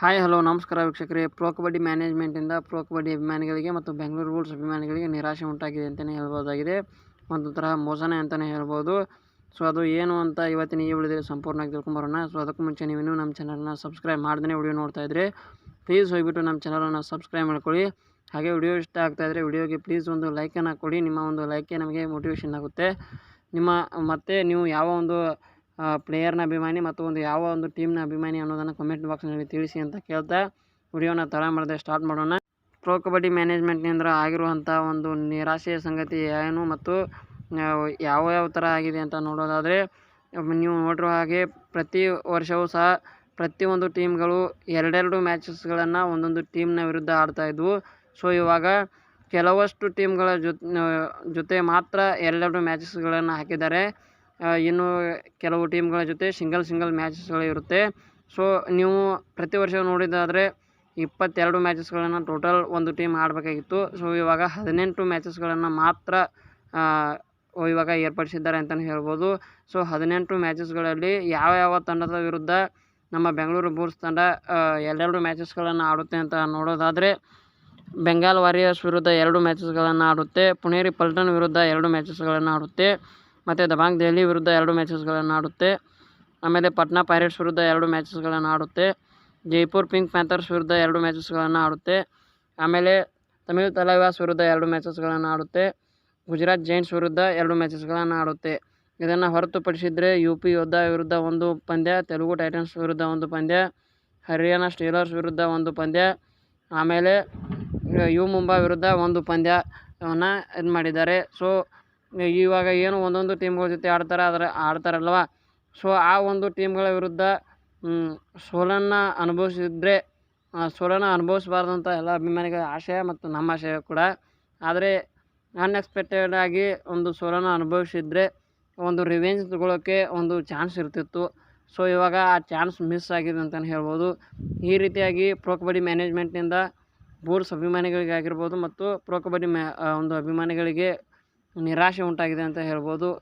Hi, hello, ನಮಸ್ಕಾರ ವೀಕ್ಷಕರೇ. Pro kabaddi ಮ್ಯಾನೇಜ್ಮೆಂಟಿಂದ ಪ್ರೊ ಕಬಡ್ಡಿ ಅಭಿಮಾನಿಗಳಿಗೆ ಮತ್ತು ಬೆಂಗಳೂರು ರೂಲ್ಸ್ ಅಭಿಮಾನಿಗಳಿಗೆ ನಿರಾಶೆ ಉಂಟಾಗಿದೆ ಅಂತಲೇ ಹೇಳ್ಬೋದಾಗಿದೆ. ಒಂದು ತರಹ ಮೋಸನೇ ಅಂತಲೇ ಹೇಳ್ಬೋದು. ಸೊ, ಅದು ಏನು ಅಂತ ಇವತ್ತಿನ ಈ ಉಳಿದರೆ ಸಂಪೂರ್ಣವಾಗಿ ತಿಳ್ಕೊಂಬರೋಣ. ಸೊ, ಅದಕ್ಕೂ ಮುಂಚೆ ನೀವು ನಮ್ಮ ಚಾನಲ್ನ ಸಬ್ಸ್ಕ್ರೈಬ್ ಮಾಡ್ದೇ ವಿಡಿಯೋ ನೋಡ್ತಾ ಇದ್ದರೆ ಪ್ಲೀಸ್ ಹೋಗಿಬಿಟ್ಟು ನಮ್ಮ ಚಾನಲನ್ನು ಸಬ್ಸ್ಕ್ರೈಬ್ ಮಾಡ್ಕೊಳ್ಳಿ. ಹಾಗೆ ವಿಡಿಯೋ ಇಷ್ಟ ಆಗ್ತಾಯಿದ್ರೆ ವಿಡಿಯೋಗೆ ಪ್ಲೀಸ್ ಒಂದು ಲೈಕನ್ನು ಕೊಡಿ. ನಿಮ್ಮ ಒಂದು ಲೈಕೆ ನಮಗೆ ಮೋಟಿವೇಶನ್ ಆಗುತ್ತೆ. ನಿಮ್ಮ ಮತ್ತು ನೀವು ಯಾವ ಒಂದು ಪ್ಲೇಯರ್ನ ಅಭಿಮಾನಿ ಮತ್ತು ಒಂದು ಯಾವ ಒಂದು ಟೀಮ್ನ ಅಭಿಮಾನಿ ಅನ್ನೋದನ್ನು ಕಮೆಂಟ್ ಬಾಕ್ಸ್ನಲ್ಲಿ ತಿಳಿಸಿ ಅಂತ ಕೇಳ್ತಾ ವಿಡಿಯೋನ ತಡ ಮಾಡದೆ ಸ್ಟಾರ್ಟ್ ಮಾಡೋಣ. ಪ್ರೋ ಕಬಡ್ಡಿ ಮ್ಯಾನೇಜ್ಮೆಂಟ್ನಿಂದ ಆಗಿರುವಂಥ ಒಂದು ನಿರಾಶೆಯ ಸಂಗತಿ ಏನು ಮತ್ತು ಯಾವ ಯಾವ ಥರ ಆಗಿದೆ ಅಂತ ನೋಡೋದಾದರೆ, ನೀವು ನೋಡಿರೋ ಹಾಗೆ ಪ್ರತಿ ವರ್ಷವೂ ಸಹ ಪ್ರತಿಯೊಂದು ಟೀಮ್ಗಳು ಎರಡೆರಡು ಮ್ಯಾಚಸ್ಗಳನ್ನು ಒಂದೊಂದು ಟೀಮ್ನ ವಿರುದ್ಧ ಆಡ್ತಾಯಿದ್ವು ಸೊ ಇವಾಗ ಕೆಲವಷ್ಟು ಟೀಮ್ಗಳ ಜೊತೆ ಮಾತ್ರ ಎರಡೆರಡು ಮ್ಯಾಚಸ್ಗಳನ್ನು ಹಾಕಿದ್ದಾರೆ. ಇನ್ನು ಕೆಲವು ಟೀಮ್ಗಳ ಜೊತೆ ಸಿಂಗಲ್ ಸಿಂಗಲ್ ಮ್ಯಾಚಸ್ಗಳು ಇರುತ್ತೆ. ಸೊ, ನೀವು ಪ್ರತಿ ವರ್ಷ ನೋಡಿದ್ದಾದರೆ ಇಪ್ಪತ್ತೆರಡು ಮ್ಯಾಚಸ್ಗಳನ್ನು ಟೋಟಲ್ ಒಂದು ಟೀಮ್ ಆಡಬೇಕಾಗಿತ್ತು. ಸೊ, ಇವಾಗ ಹದಿನೆಂಟು ಮ್ಯಾಚಸ್ಗಳನ್ನು ಮಾತ್ರ ಇವಾಗ ಏರ್ಪಡಿಸಿದ್ದಾರೆ ಅಂತಲೇ ಹೇಳ್ಬೋದು. ಸೊ, ಹದಿನೆಂಟು ಮ್ಯಾಚಸ್ಗಳಲ್ಲಿ ಯಾವ ಯಾವ ತಂಡದ ವಿರುದ್ಧ ನಮ್ಮ ಬೆಂಗಳೂರು ಬುಲ್ಸ್ ತಂಡ ಎರಡೆರಡು ಮ್ಯಾಚಸ್ಗಳನ್ನು ಆಡುತ್ತೆ ಅಂತ ನೋಡೋದಾದರೆ, ಬೆಂಗಾಲ್ ವಾರಿಯರ್ಸ್ ವಿರುದ್ಧ ಎರಡು ಮ್ಯಾಚಸ್ಗಳನ್ನು ಆಡುತ್ತೆ. ಪುಣೇರಿ ಪಲ್ಟನ್ ವಿರುದ್ಧ ಎರಡು ಮ್ಯಾಚಸ್ಗಳನ್ನು ಆಡುತ್ತೆ. ಮತ್ತು ದಬಾಂಗ್ ದೆಹಲಿ ವಿರುದ್ಧ ಎರಡು ಮ್ಯಾಚಸ್ಗಳನ್ನು ಆಡುತ್ತೆ. ಆಮೇಲೆ ಪಟ್ನಾ ಪೈರೇಟ್ಸ್ ವಿರುದ್ಧ ಎರಡು ಮ್ಯಾಚಸ್ಗಳನ್ನು ಆಡುತ್ತೆ. ಜೈಪುರ್ ಪಿಂಕ್ ಪ್ಯಾಂಥರ್ಸ್ ವಿರುದ್ಧ ಎರಡು ಮ್ಯಾಚಸ್ಗಳನ್ನು ಆಡುತ್ತೆ. ಆಮೇಲೆ ತಮಿಳು ತಲೈವಾಸ್ ವಿರುದ್ಧ ಎರಡು ಮ್ಯಾಚಸ್ಗಳನ್ನು ಆಡುತ್ತೆ. ಗುಜರಾತ್ ಜೈಂಟ್ಸ್ ವಿರುದ್ಧ ಎರಡು ಮ್ಯಾಚಸ್ಗಳನ್ನು ಆಡುತ್ತೆ. ಇದನ್ನು ಹೊರತುಪಡಿಸಿದರೆ ಯು ಪಿ ಯೋಧ ವಿರುದ್ಧ ಒಂದು ಪಂದ್ಯ, ತೆಲುಗು ಟೈಟನ್ಸ್ ವಿರುದ್ಧ ಒಂದು ಪಂದ್ಯ, ಹರಿಯಾಣ ಸ್ಟೀಲರ್ಸ್ ವಿರುದ್ಧ ಒಂದು ಪಂದ್ಯ, ಆಮೇಲೆ ಯು ಮುಂಬಾ ವಿರುದ್ಧ ಒಂದು ಪಂದ್ಯವನ್ನು ಇದು ಮಾಡಿದ್ದಾರೆ. ಸೊ ಇವಾಗ ಏನು ಒಂದೊಂದು ಟೀಮ್ಗಳ ಜೊತೆ ಆಡ್ತಾರೆ, ಆದರೆ ಆಡ್ತಾರಲ್ವ? ಸೊ ಆ ಒಂದು ಟೀಮ್ಗಳ ವಿರುದ್ಧ ಸೋಲನ್ನು ಅನುಭವಿಸಿದ್ರೆ ಸೋಲನ್ನು ಅನುಭವಿಸ್ಬಾರ್ದಂತ ಎಲ್ಲ ಅಭಿಮಾನಿಗಳ ಆಶಯ ಮತ್ತು ನಮ್ಮ ಆಶಯ ಕೂಡ. ಆದರೆ ಅನ್ಎಕ್ಸ್ಪೆಕ್ಟೆಡ್ ಆಗಿ ಒಂದು ಸೋಲನ್ನು ಅನುಭವಿಸಿದ್ರೆ, ಒಂದು ರಿವೆಂಜ್ ತಗೊಳ್ಳೋಕ್ಕೆ ಒಂದು ಚಾನ್ಸ್ ಇರ್ತಿತ್ತು. ಸೊ ಇವಾಗ ಆ ಚಾನ್ಸ್ ಮಿಸ್ ಆಗಿದೆ ಅಂತಲೇ ಹೇಳ್ಬೋದು. ಈ ರೀತಿಯಾಗಿ ಪ್ರೊ ಕಬಡ್ಡಿ ಮ್ಯಾನೇಜ್ಮೆಂಟ್ನಿಂದ ಬೂರ್ಸ್ ಅಭಿಮಾನಿಗಳಿಗೆ ಆಗಿರ್ಬೋದು ಮತ್ತು ಪ್ರೊ ಕಬಡ್ಡಿ ಮ್ಯಾ ಒಂದು ಅಭಿಮಾನಿಗಳಿಗೆ ನಿರಾಶೆ ಉಂಟಾಗಿದೆ ಅಂತ ಹೇಳ್ಬೋದು.